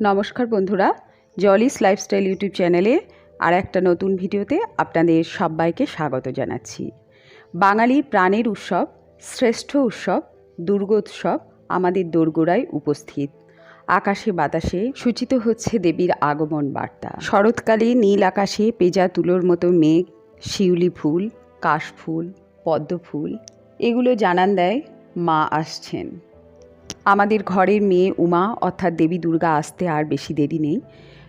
নমস্কার বন্ধুরা জলিস lifestyle YouTube চ্যানেলে আর একটা নতুন ভিডিওতে আপনাদের সবাইকে স্বাগত জানাচ্ছি। বাঙালির প্রাণের উৎসব, শ্রেষ্ঠ উৎসব, দুর্গোৎসব আমাদের দোরগোড়ায় উপস্থিত। আকাশে বাতাসে সূচিত হচ্ছে দেবীর আগমন বার্তা। শরৎকালে নীল আকাশে পেজা তুলোর মতো মেঘ, শিউলি ফুল, কাশফুল পদ্ম ফুল এগুলো জানান দেয় মা আসছেন। আমাদের ঘরের মেয়ে উমা, অর্থাৎ দেবী দুর্গা আসতে আর বেশি দেরি নেই।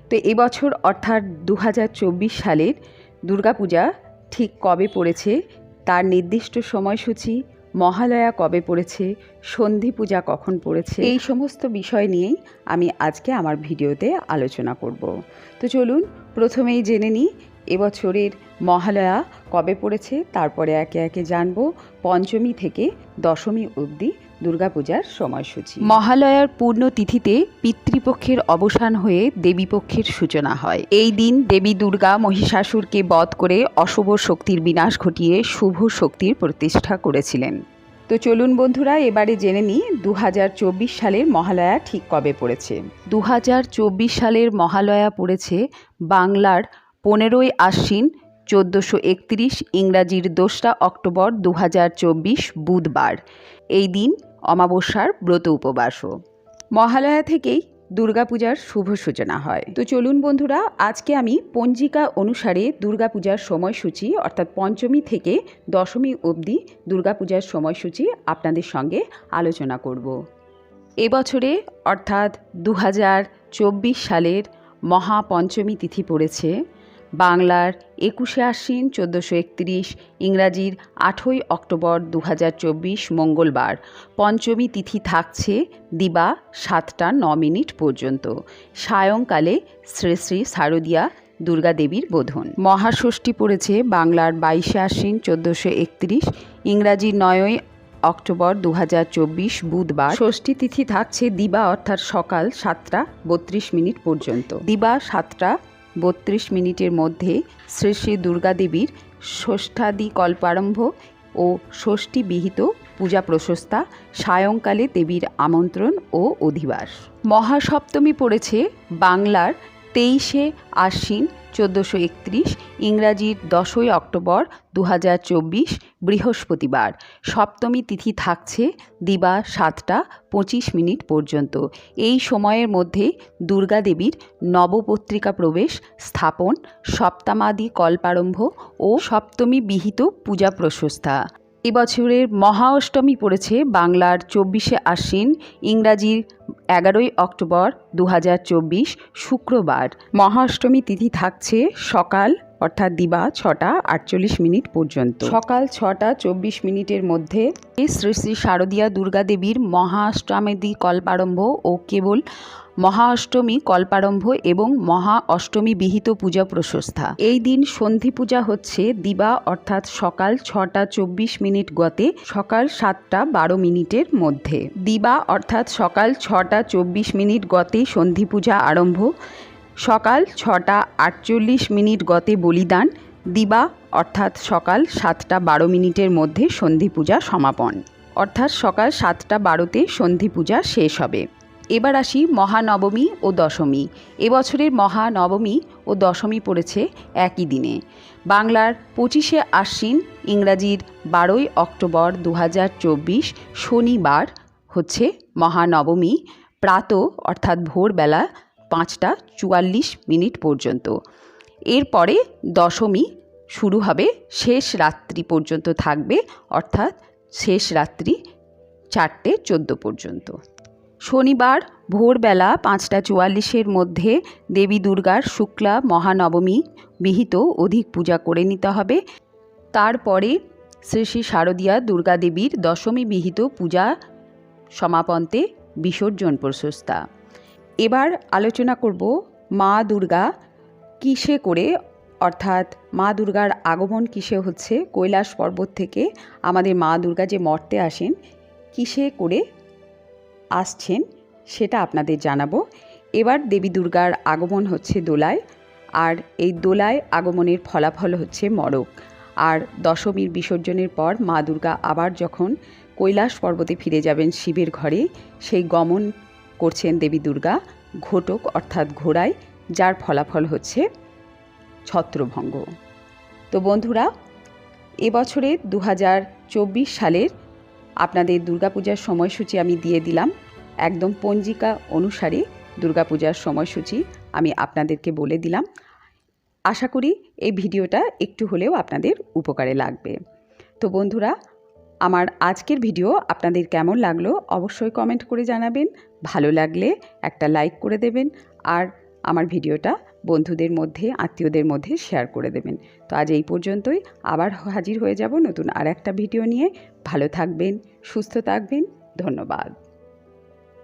তো এবছর অর্থাৎ দু হাজার চব্বিশ সালের দুর্গাপূজা ঠিক কবে পড়েছে? তার নির্দিষ্ট সময়সূচি, মহালয়া কবে পড়েছে? সন্ধি পূজা কখন পড়েছে? এই সমস্ত বিষয় নিয়েই আমি আজকে আমার ভিডিওতে আলোচনা করব। তো চলুন, প্রথমেই জেনে নিই এবছরের মহালয়া কবে পড়েছে? তারপরে একে একে জানব। পঞ্চমী থেকে দশমী অবধি দুর্গাপূজার সময়সূচি। মহালয়ার পূর্ণ তিথিতে পিতৃপক্ষের অবসান হয়ে দেবীপক্ষের সূচনা হয়। এই দিন দেবী দুর্গা মহিষাসুরকে বধ করে অশুভ শক্তির বিনাশ ঘটিয়ে শুভ শক্তির প্রতিষ্ঠা করেছিলেন। তো চলুন বন্ধুরা এবারে জেনে নিই দু হাজার চব্বিশ সালের মহালয়া ঠিক কবে পড়েছে। দু হাজার চব্বিশ সালের মহালয়া পড়েছে বাংলার পনেরোই আশ্বিন চোদ্দোশো একত্রিশ ইংরাজির দোসরা অক্টোবর দু হাজার চব্বিশ বুধবার। এই দিন অমাবস্যার ব্রত উপবাসও মহালয়া থেকেই দুর্গাপূজার শুভ সূচনা হয়। তো চলুন বন্ধুরা, আজকে আমি পঞ্জিকা অনুসারে দুর্গাপূজার সময়সূচি অর্থাৎ পঞ্চমী থেকে দশমী অবধি দুর্গাপূজার সময়সূচি আপনাদের সঙ্গে আলোচনা করব। এবছরে অর্থাৎ দু হাজার চব্বিশ সালের মহাপঞ্চমী তিথি পড়েছে। বাংলার একুশে আশ্বিন চোদ্দোশো একত্রিশ, ইংরাজির আঠই অক্টোবর দু হাজার চব্বিশ মঙ্গলবার। পঞ্চমী তিথি থাকছে দিবা সাতটা ন মিনিট পর্যন্ত। সায়ংকালে শ্রী শ্রী শারদীয়া দুর্গাদেবীর বোধন। মহাষষ্ঠী পড়েছে বাংলার বাইশে আশ্বিন চোদ্দোশো একত্রিশ, ইংরাজির নয়ই অক্টোবর দু হাজার চব্বিশ বুধবার। ষষ্ঠী তিথি থাকছে দিবা, অর্থাৎ সকাল সাতটা বত্রিশ মিনিট পর্যন্ত। দিবা সাতটা বত্রিশ মিনিটের মধ্যে শ্রী শ্রী দুর্গাদেবীর ষষ্ঠাদি কল্পারম্ভ ও ষষ্ঠী বিহিত পূজা প্রশস্তা সায়ংকালে দেবীর আমন্ত্রণ ও অধিবাস। মহাসপ্তমী পড়েছে বাংলার তেইশে আশ্বিন চোদ্দোশো একত্রিশ, ইংরাজির দশই অক্টোবর দু হাজার চব্বিশ, বৃহস্পতিবার। সপ্তমী তিথি থাকছে দিবা সাতটা পঁচিশ মিনিট পর্যন্ত। এই সময়ের মধ্যে দুর্গাদেবীর নবপত্রিকা প্রবেশ, স্থাপন, সপ্তমাদি কল্পারম্ভ ও সপ্তমী বিহিত পূজা প্রশস্তা। এবছরের মহা অষ্টমী পড়েছে বাংলার চব্বিশে আশ্বিন, ইংরাজির এগারোই অক্টোবর দু হাজার চব্বিশ শুক্রবার। মহা অষ্টমী তিথি থাকছে সকাল, অর্থাৎ দিবা ছটা আটচল্লিশ মিনিট পর্যন্ত। সকাল ছটা চব্বিশ মিনিটের মধ্যে শ্রী শ্রী শারদীয়া দুর্গাদেবীর মহাষ্টমেদি কল্পারম্ভ ও কেবল মহা অষ্টমী কল্পারম্ভ এবং মহা অষ্টমী বিহিত পূজা প্রশস্তা। এই দিন সন্ধি পূজা হচ্ছে দিবা অর্থাৎ সকাল ছটা চব্বিশ মিনিট গতে সকাল সাতটা বারো মিনিটের মধ্যে। দিবা অর্থাৎ সকাল ছটা চব্বিশ মিনিট গতে সন্ধি পূজা আরম্ভ, সকাল ছটা আটচল্লিশ মিনিট গতে বলিদান, দিবা অর্থাৎ সকাল সাতটা বারো মিনিটের মধ্যে সন্ধি পূজা সমাপন। অর্থাৎ সকাল সাতটা বারোতে সন্ধি পূজা শেষ হবে। এবার আসি মহানবমী ও দশমী। এবছরের মহানবমী ও দশমী পড়েছে একই দিনে। বাংলার পঁচিশে আশ্বিন, ইংরাজির বারোই অক্টোবর দু হাজার চব্বিশ শনিবার হচ্ছে মহানবমী, প্রাত অর্থাৎ ভোরবেলা পাঁচটা চুয়াল্লিশ মিনিট পর্যন্ত। এরপরে দশমী শুরু হবে, শেষ রাত্রি পর্যন্ত থাকবে, অর্থাৎ শেষ রাত্রি চারটে চোদ্দ পর্যন্ত। শনিবার ভোরবেলা পাঁচটা চুয়াল্লিশের মধ্যে দেবী দুর্গার শুক্লা মহানবমী বিহিত অধিক পূজা করে নিতে হবে। তারপরে শ্রী শ্রী শারদীয়া দুর্গা দেবীর দশমী বিহিত পূজা সমাপন্তে বিসর্জন প্রশস্তা। এবার আলোচনা করব মা দুর্গা কিসে করে, অর্থাৎ মা দুর্গার আগমন কিসে হচ্ছে, কৈলাস পর্বত থেকে আমাদের মা দুর্গা যে মর্তে আসেন, কিসে করে আসছেন, সেটা আপনাদের জানাব। এবার দেবী দুর্গার আগমন হচ্ছে দোলায়, আর এই দোলায় আগমনের ফলাফল হচ্ছে মরক। আর দশমীর বিসর্জনের পর মা দুর্গা আবার যখন কৈলাস পর্বতে ফিরে যাবেন শিবের ঘরে, সেই গমন করছেন দেবী দুর্গা, ঘটক অর্থাৎ ঘোড়ায়, যার ফলাফল হচ্ছে ছত্রভঙ্গ। তো বন্ধুরা, এবছরে দু হাজার চব্বিশ সালের আপনাদের দুর্গাপূজার সময়সূচি আমি দিয়ে দিলাম। একদম পঞ্জিকা অনুসারে দুর্গাপূজার সময়সূচি আমি আপনাদেরকে বলে দিলাম। আশা করি এই ভিডিওটা একটু হলেও আপনাদের উপকারে লাগবে। তো বন্ধুরা, আমার আজকের ভিডিও আপনাদের কেমন লাগল অবশ্যই কমেন্ট করে জানাবেন। ভালো লাগলে একটা লাইক করে দেবেন। আর আমার ভিডিওটা বন্ধুদের মধ্যে, আত্মীয়দের মধ্যে শেয়ার করে দেবেন। তো আজ এই পর্যন্তই। আবার হাজির হয়ে যাব নতুন আর একটা ভিডিও নিয়ে। ভালো থাকবেন, সুস্থ থাকবেন। ধন্যবাদ।